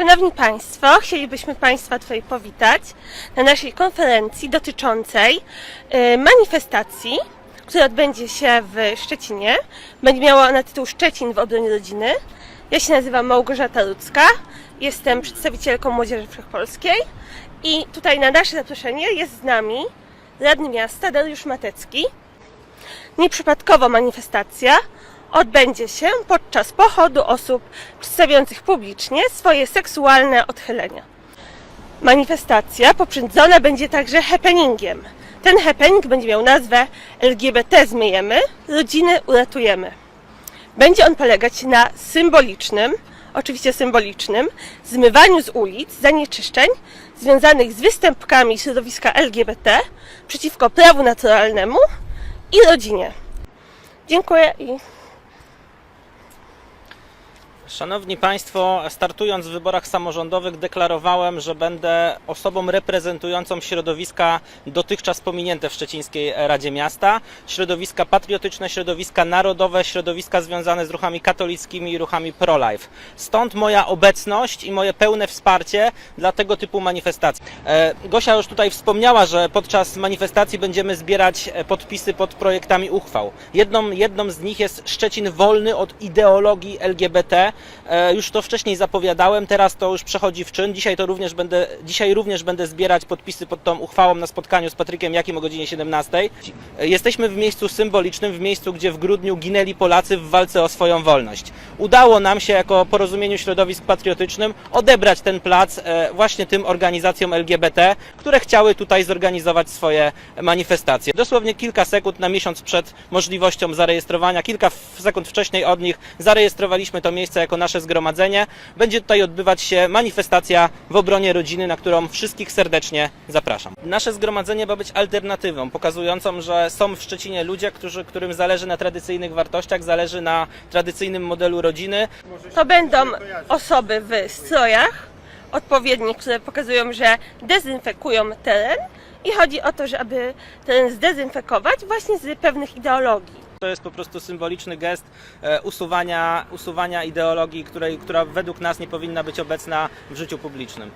Szanowni Państwo, chcielibyśmy Państwa tutaj powitać na naszej konferencji dotyczącej y, manifestacji, która odbędzie się w Szczecinie. Będzie miała ona tytuł Szczecin w obronie rodziny. Ja się nazywam Małgorzata Ludzka, jestem przedstawicielką Młodzieży Wszechpolskiej i tutaj na nasze zaproszenie jest z nami radny miasta Dariusz Matecki. Nieprzypadkowo manifestacja odbędzie się podczas pochodu osób przedstawiających publicznie swoje seksualne odchylenia. Manifestacja poprzedzona będzie także happeningiem. Ten happening będzie miał nazwę LGBT zmyjemy, rodziny uratujemy. Będzie on polegać na symbolicznym, oczywiście symbolicznym, zmywaniu z ulic zanieczyszczeń związanych z występkami środowiska LGBT przeciwko prawu naturalnemu i rodzinie. Dziękuję i Szanowni Państwo, startując w wyborach samorządowych deklarowałem, że będę osobą reprezentującą środowiska dotychczas pominięte w Szczecińskiej Radzie Miasta. Środowiska patriotyczne, środowiska narodowe, środowiska związane z ruchami katolickimi i ruchami pro-life. Stąd moja obecność i moje pełne wsparcie dla tego typu manifestacji. E, Gosia już tutaj wspomniała, że podczas manifestacji będziemy zbierać e, podpisy pod projektami uchwał. Jedną, jedną z nich jest Szczecin wolny od ideologii LGBT. E, Już to wcześniej zapowiadałem, teraz to już przechodzi w czyn. Dzisiaj, to również będę, dzisiaj również będę zbierać podpisy pod tą uchwałą na spotkaniu z Patrykiem Jakim o godzinie 17. E, Jesteśmy w miejscu symbolicznym, w miejscu, gdzie w grudniu ginęli Polacy w walce o swoją wolność. Udało nam się jako porozumieniu środowisk patriotycznym odebrać ten plac e, właśnie tym organizacjom LGBT, które chciały tutaj zorganizować swoje manifestacje. Dosłownie kilka sekund na miesiąc przed możliwością zarejestrowania, kilka sekund wcześniej od nich zarejestrowaliśmy to miejsce jako nasze zgromadzenie. Będzie tutaj odbywać się manifestacja w obronie rodziny, na którą wszystkich serdecznie zapraszam. Nasze zgromadzenie ma być alternatywą, pokazującą, że są w Szczecinie ludzie, którzy, którym zależy na tradycyjnych wartościach, zależy na tradycyjnym modelu rodziny, to będą osoby w strojach odpowiednich, które pokazują, że dezynfekują teren i chodzi o to, żeby teren zdezynfekować właśnie z pewnych ideologii. To jest po prostu symboliczny gest e, usuwania, usuwania ideologii, której, która według nas nie powinna być obecna w życiu publicznym.